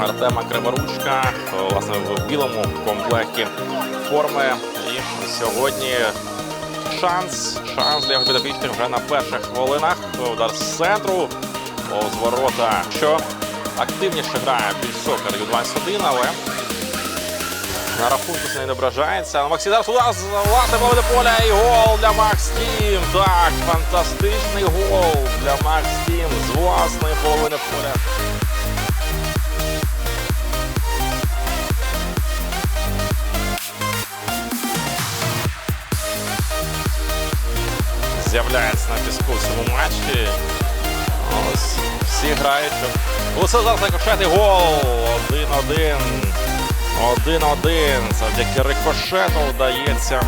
Артема Криворучка, власне, в білому комплекті форми. І сьогодні шанс, шанс для підопічних вже на перших хвилинах. Удар з центру, повз ворота, що активніше грає більш сокер Ю-21, але на рахунку це не ображається. Максим зараз удар з власне половини поля і гол для Макс Тім. Так, фантастичний гол для Макс Тім з власної половини поля. З'являється на піску в цьому матчі. Ось всі грають. Усе зараз рикошет гол. 1-1. 1-1. Завдяки рикошету вдається.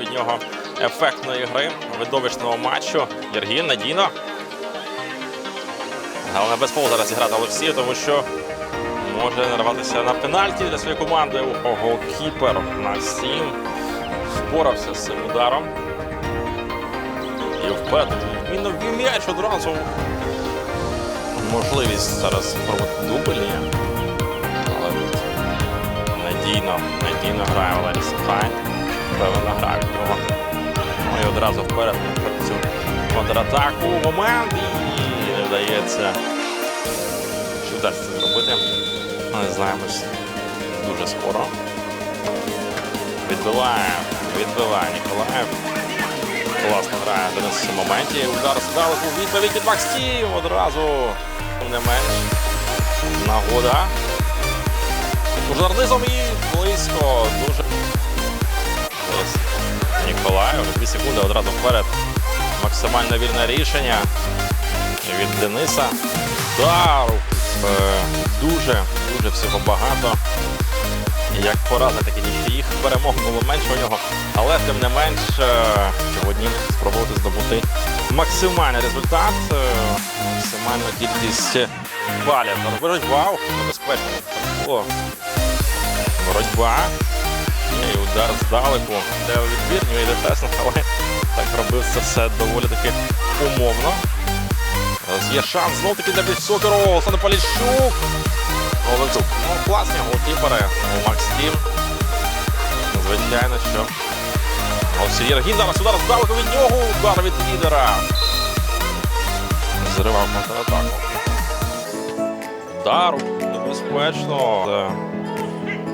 Від нього ефектної гри, видовищного матчу. Єргін надійно. Головне без фолу зараз зіграти Олексію, тому що може нарватися на пенальті для своєї команди. Голкіпер Максим впорався з цим ударом. І вперед він м'яч одразу. Можливість зараз спробувати дубль. Але надійно, надійно грає Валерій Сухай. Певно грає від нього. Ну і одразу вперед цю контратаку. Момент і не вдається. Чи вдасться зробити? Знаємось дуже скоро. Відбиває, відбиває Ніколаєв. Класно грає Денис цьому моменті. Удар здалеку відповідь від Максим. Одразу не менш. Нагода. Удар і близько. Дуже. Ніколаєв. Дві секунди одразу вперед. Максимально вільне рішення від Дениса. Удар. Е, Дуже, дуже всього багато. Як порази, так і нічиїх перемог було менше у нього. Але тим не менш е, сьогодні спробувати здобути максимальний результат, е, максимальну кількість балів. Боротьба, ух, небезпечно. О, боротьба. І удар здалеку. Де відбір, ні, йде тесно, але так робив це все доволі таки умовно. Зараз є шанс знов таки для Більсокеру. Олександр Поліщук. Оленчук. Ну, класні голкіпери. У Макс Тім. Звичайно, що. Ось Єргін зараз удар здалеку від нього. Удар від лідера. Зривав контратаку. Удар небезпечно.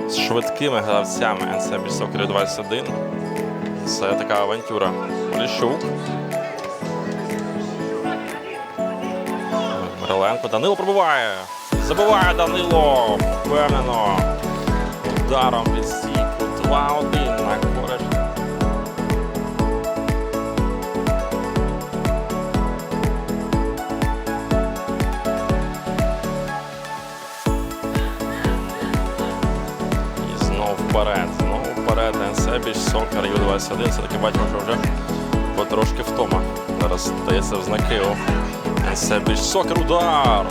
З швидкими гравцями НС Більсокер 21. Це така авантюра. Поліщук. Мироленко. Данило пробиває. Забиває Данило. Впевнено. Ударом від стійку. 2-1 на користь. І знов вперед. Знову вперед. Енсебіч, Сокар, Ю-21. Все-таки бачимо, що вже потрошки втома. Зараз стається в знаки. У Енсебіч, удар.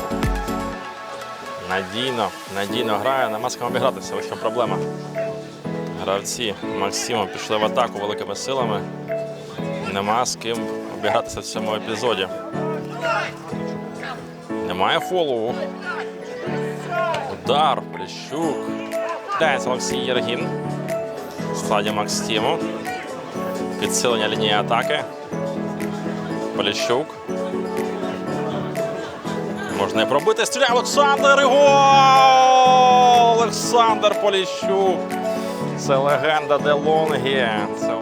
Надійно, надійно грає, нема з ким обігратися. Що проблема. Гравці Максима пішли в атаку великими силами. Нема з ким обігратися в цьому епізоді. Немає фолу. Удар, Плещук. Тається Олексій Єргін. В складі Максиму. Підсилення лінії атаки. Поліщук. Можна пробити. Стріляє Олександр і гол! Олександр Поліщук. Це легенда Делонгі. Це...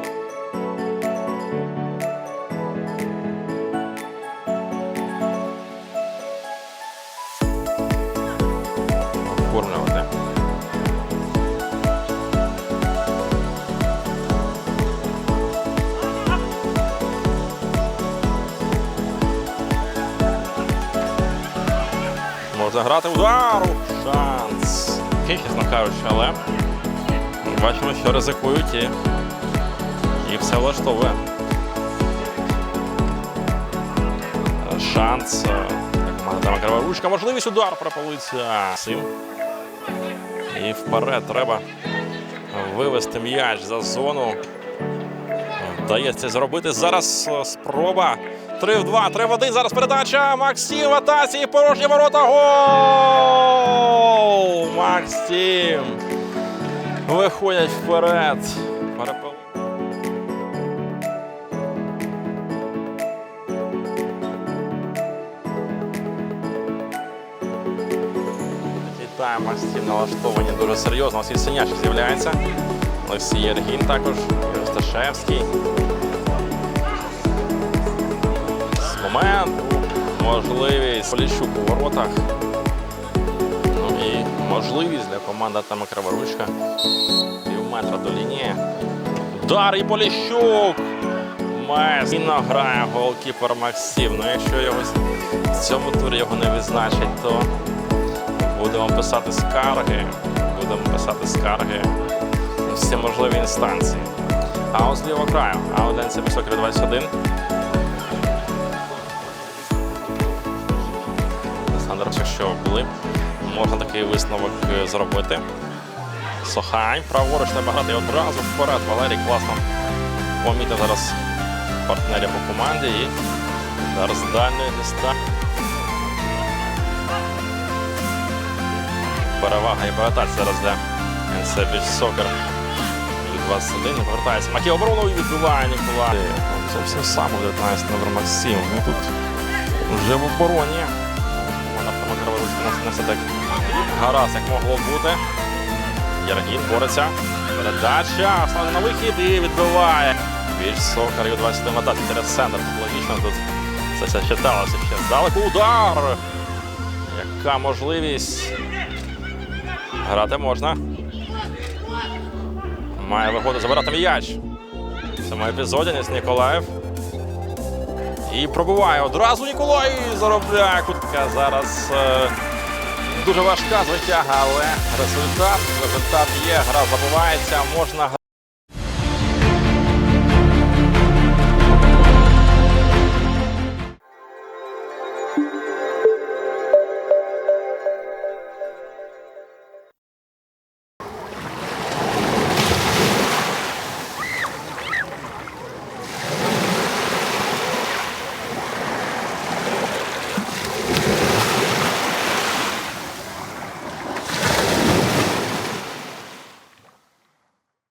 Можна грати удару. Шанс. Чесно кажучи, але бачимо, що ризикують і, і все влаштовує. Шанс. е, Команда Тема Криворучка. Можливість удар пропалиться. Сим. І вперед треба вивести м'яч за зону. Вдається зробити зараз е, спроба. 3 в 2, 3 в 1. Зараз передача. Максим в атаці. Порожні ворота. Гол! Максим. Виходять вперед. Перепил- Вітаємо Максим налаштовані дуже серйозно. Василь Синячик з'являється. Олексій Ергін також, Осташевський. Момент, можливість Поліщук у воротах. Ну і можливість для команди Артема Криворучка. Пів до лінії. Удар і Поліщук! Мезіно грає голкіпер Максим. Ну якщо його в цьому турі його не відзначать, то будемо писати скарги. Будемо писати скарги всі можливі інстанції. А з лівого краю. Ауденція високий 21. Якщо були, можна такий висновок е, зробити. Сохань, праворуч треба грати одразу вперед. Валерій класно помітив зараз партнерів по команді і зараз дальньої дистанції. Перевага і багатать зараз для НС Біч Сокер. 21 не повертається. Макій оборону і відбиває Ніколай. Зовсім сам у 19 номер Максим. Ну тут вже в обороні. Не все так гаразд, як могло бути. Єргін бореться. Передача. Стане на вихід і відбиває. Біч Сокер і 21 атаці через центр. Логічно тут це все читалося ще здалеку. Удар! Яка можливість? Грати можна. Має виходити забирати м'яч. В цьому епізоді Ніколаєв. І пробиває одразу Ніколай заробляє кутка. Зараз е, дуже важка звитяга, але результат, результат є. Гра забувається, можна